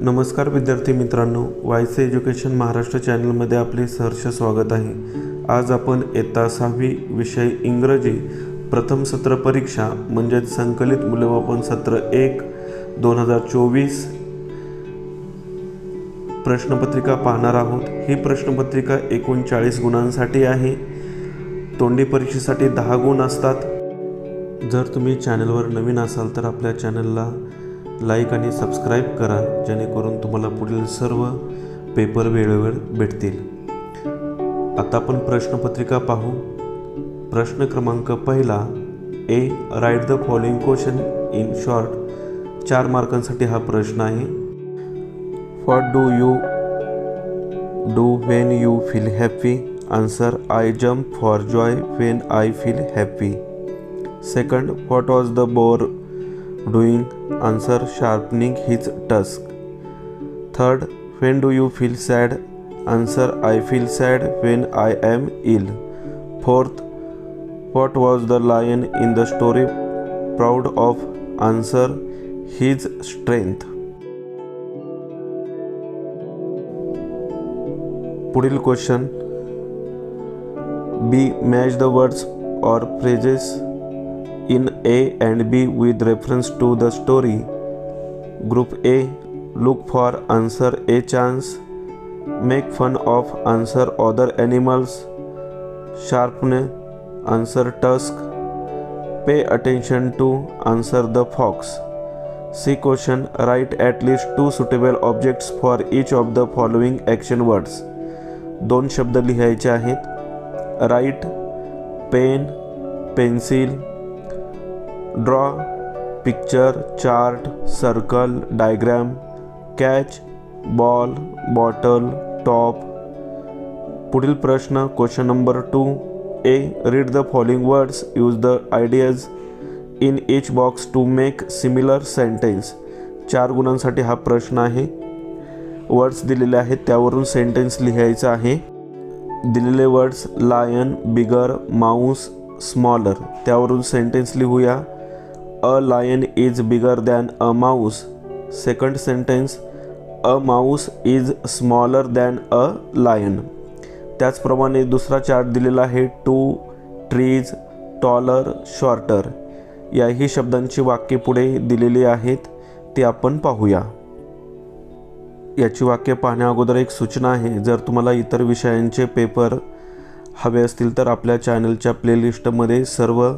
नमस्कार विद्यार्थी मित्रांनो वायसे एज्युकेशन महाराष्ट्र चॅनलमध्ये आपले सहर्ष स्वागत आहे. आज आपण येता सहावी विषय इंग्रजी. प्रथम सत्र परीक्षा म्हणजेच संकलित मूल्यमापन सत्र एक दोन हजार चोवीस. प्रश्नपत्रिका पाहणार आहोत. ही प्रश्नपत्रिका एकोणचाळीस गुणांसाठी आहे. तोंडी परीक्षेसाठी दहा गुण असतात. जर तुम्ही चॅनलवर नवीन असाल तर आपल्या चॅनलला लाईक आणि सबस्क्राईब करा जेणेकरून तुम्हाला पुढील सर्व पेपर वेळेवर भेटतील. आता आपण प्रश्नपत्रिका पाहू. प्रश्न क्रमांक पहिला A write the following question in short चार मार्कांसाठी हा प्रश्न आहे. What do you do when you feel happy answer I jump for joy when I feel happy second what was the bore doing answer sharpening his tusk third when do you feel sad answer I feel sad when I am ill fourth what was the lion in the story proud of answer his strength पुढील question B match the words or phrases in A and B with reference to the story. Group A look for answer A chance, make fun of answer other animals, sharpen answer tusk, pay attention to answer the fox. C question write at least two suitable objects for each of the following action words. दोन शब्द लिहायचे आहेत write pen pencil draw picture chart circle diagram catch ball bottle top पुढील प्रश्न question number two A read the following words use the ideas in each box to make similar sentence चार गुणांसाठी हा प्रश्न आहे. वर्ड्स दिलेले आहेत त्यावरून सेंटेन्स लिहायचं आहे. दिलेले words lion bigger mouse smaller त्यावरून सेंटेन्स लिहूया. A lion is bigger than a mouse second sentence a mouse is smaller than a lion त्याचप्रमाणे दुसरा चार्ट दिलेला आहे टू ट्रीज टॉलर शॉर्टर याही शब्दांची वाक्ये पुढे दिलेली आहेत ते आपण पाहूया. याची वाक्य पाहण्याअगोदर एक सूचना आहे जर तुम्हाला इतर विषयांचे पेपर हवे असतील तर आपल्या चॅनलच्या प्लेलिस्टमध्ये सर्व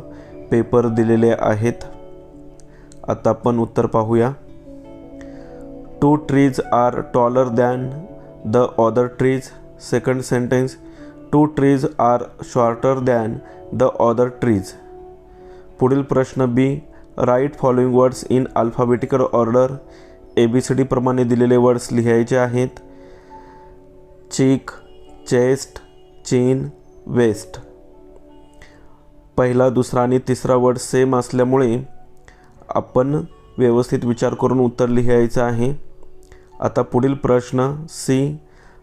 पेपर दिलेले आहेत. आता आपण उत्तर पाहूया. Two trees are taller than the other trees second sentence two trees are shorter than the other trees पुढील प्रश्न B write following words in alphabetical order A B C D प्रमाणे दिलेले वर्ड्स लिहायचे आहेत. चीक चेस्ट चीन waste पहिला दुसरा आणि तिसरा वर्ड सेम असल्यामुळे आपण व्यवस्थित विचार करून उत्तर लिहायचं आहे. आता पुढील प्रश्न C.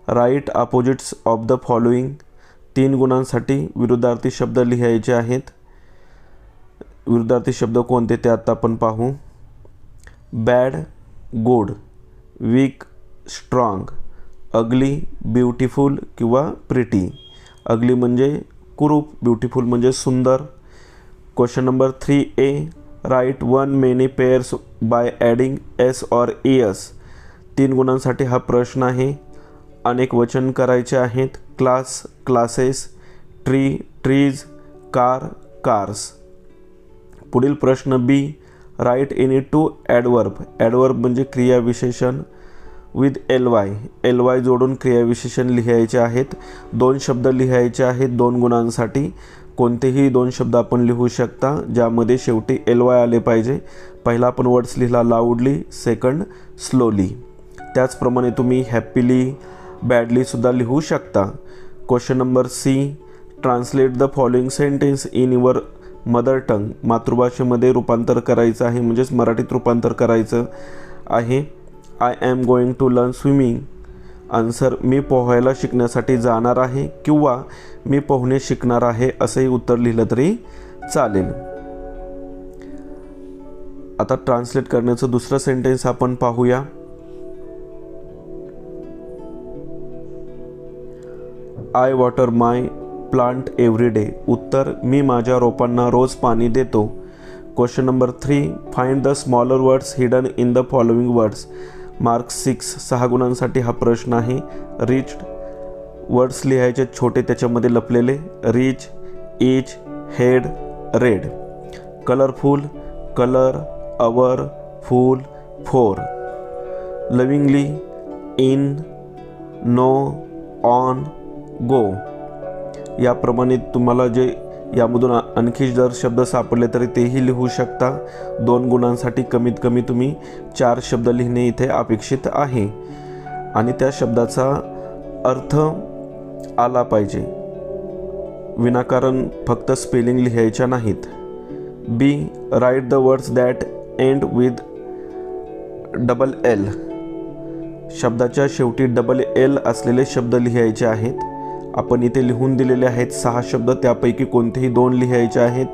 Write opposites of the following तीन गुणांसाठी विरुद्धार्थी शब्द लिहायचे आहेत. विरुद्धार्थी शब्द कोणते ते आत्ता आपण पाहू. Bad good weak strong ugly beautiful किंवा प्रिटी अगली म्हणजे कुरूप ब्युटिफुल म्हणजे सुंदर. Question number three A write one many pairs by adding S or S. तीन गुणांसाठी हा प्रश्न आहे. अनेक वचन करायचे आहेत. Class classes tree trees car cars. पुढील प्रश्न B. Write any two adverb adverb म्हणजे क्रियाविशेषण with L Y. L Y जोडून क्रियाविशेषण लिहायचे आहेत. दोन शब्द लिहायचे आहेत. दोन गुणांसाठी. कोणतेही दोन शब्द आपण लिहू शकता ज्यामध्ये शेवटी एल वाय आले पाहिजे. पहिला आपण वर्ड्स लिहिला लाऊडली सेकंड स्लोली त्याचप्रमाणे तुम्ही हॅपीली बॅडलीसुद्धा लिहू शकता. Question number C translate the following sentence in your mother tongue मातृभाषेमध्ये रूपांतर करायचं आहे म्हणजेच मराठीत रूपांतर करायचं आहे. I am going to learn swimming answer मी पोहायला शिकण्यासाठी जाणार आहे किंवा मी पोहणे शिकणार आहे असंही उत्तर लिहिलं तरी चालेल. आता ट्रान्सलेट करण्याचं दुसरं सेंटेन्स आपण पाहूया. I water my plant every day उत्तर मी माझ्या रोपांना रोज पाणी देतो. Question number three find the smaller words hidden in the following words mark six सहा गुणांसाठी हा प्रश्न आहे. रिच वर्ड्स लिहायचे छोटे त्याच्यामध्ये लपलेले. Rich each head red. Colourful colour our full four. Lovingly in no on go. याप्रमाणे तुम्हाला जे यामधून आणखी जर शब्द सापडले तरी तेही लिहू शकता. दोन गुणांसाठी कमीत कमी तुम्ही चार शब्द लिहिणे इथे अपेक्षित आहे. आणि त्या शब्दाचा अर्थ आला पाहिजे. विनाकारण फक्त स्पेलिंग लिहायच्या नाहीत. B write the words that end with double L. शब्दाच्या शेवटी डबल एल असलेले शब्द लिहायचे आहेत. आपण इथे लिहून दिलेले आहेत सहा शब्द त्यापैकी कोणतेही दोन लिहायचे आहेत.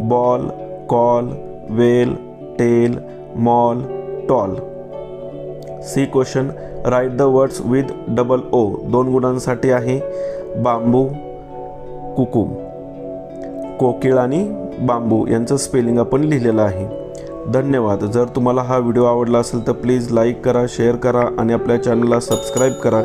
Ball call well tell mall tall. C question write the words with double O दोन गुणांसाठी आहे. बांबू कुकू. कोकिळ आणि बांबू यांचं स्पेलिंग आपण लिहिलेलं आहे. धन्यवाद. जर तुम्हाला हा व्हिडिओ आवडला असेल तर प्लीज लाईक करा शेअर करा आणि आपल्या चॅनलला सबस्क्राईब करा.